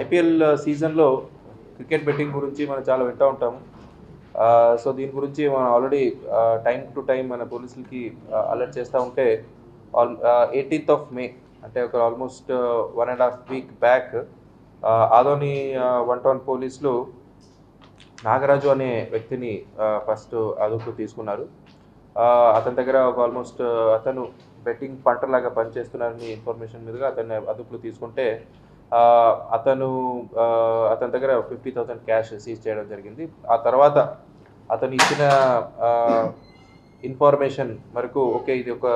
IPL సీజన్లో cricket betting గురించి మనం చాలా వింటూ ఉంటాము. సో దీని గురించి మనం ఆల్రెడీ టైం టు టైం మన పోలీసులకి అలర్ట్ చేస్తూ ఉంటే ఆల్ ఎయిటీన్త్ ఆఫ్ మే అంటే ఒక almost one and half week back Adoni one town పోలీసులు నాగరాజు అనే వ్యక్తిని ఫస్ట్ అదుపు తీసుకున్నారు. అతని దగ్గర ఒక ఆల్మోస్ట్ అతను బెట్టింగ్ పంటలాగా పనిచేస్తున్నారని ఇన్ఫర్మేషన్ మీదుగా అతన్ని అదుపులో తీసుకుంటే అతను అతని దగ్గర ఫిఫ్టీ థౌసండ్ క్యాష్ సీజ్ చేయడం జరిగింది. ఆ తర్వాత అతను ఇచ్చిన ఇన్ఫర్మేషన్ వరకు ఓకే ఇది ఒక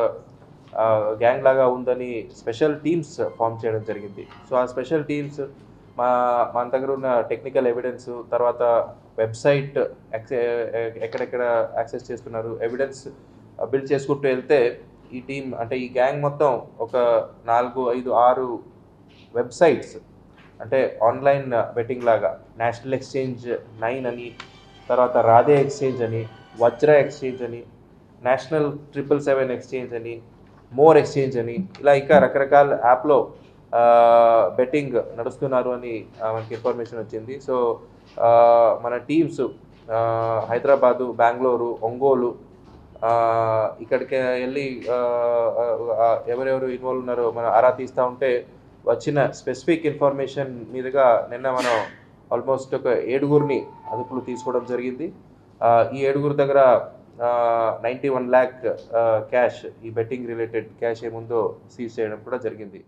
గ్యాంగ్ లాగా ఉందని స్పెషల్ టీమ్స్ ఫామ్ చేయడం జరిగింది. సో ఆ స్పెషల్ టీమ్స్ మా మన దగ్గర ఉన్న టెక్నికల్ ఎవిడెన్స్ తర్వాత వెబ్సైట్ ఎక్కడెక్కడ యాక్సెస్ చేస్తున్నారు ఎవిడెన్స్ బిల్డ్ చేసుకుంటూ వెళ్తే ఈ టీం అంటే ఈ గ్యాంగ్ మొత్తం ఒక నాలుగు ఐదు ఆరు వెబ్సైట్స్ అంటే ఆన్లైన్ బెట్టింగ్ లాగా నేషనల్ ఎక్స్చేంజ్ నైన్ అని తర్వాత రాధే ఎక్స్చేంజ్ అని వజ్ర ఎక్స్చేంజ్ అని నేషనల్ ట్రిపుల్ సెవెన్ ఎక్స్చేంజ్ అని మోర్ ఎక్స్చేంజ్ అని ఇలా ఇంకా రకరకాల యాప్లో బెట్టింగ్ నడుస్తున్నారు అని మనకి ఇన్ఫర్మేషన్ వచ్చింది. సో మన టీమ్స్ హైదరాబాదు బెంగళూరు ఒంగోలు ఇక్కడికి వెళ్ళి ఎవరెవరు ఇన్వాల్వ్ ఉన్నారో మనం ఆరా తీస్తూ ఉంటే వచ్చిన స్పెసిఫిక్ ఇన్ఫర్మేషన్ మీదుగా నిన్న మనం ఆల్మోస్ట్ ఒక ఏడుగురిని అదుపులు తీసుకోవడం జరిగింది. ఈ ఏడుగురు దగ్గర నైంటీ వన్ ల్యాక్ క్యాష్ ఈ బెట్టింగ్ రిలేటెడ్ క్యాష్ ఏముందో సీజ్ చేయడం కూడా జరిగింది.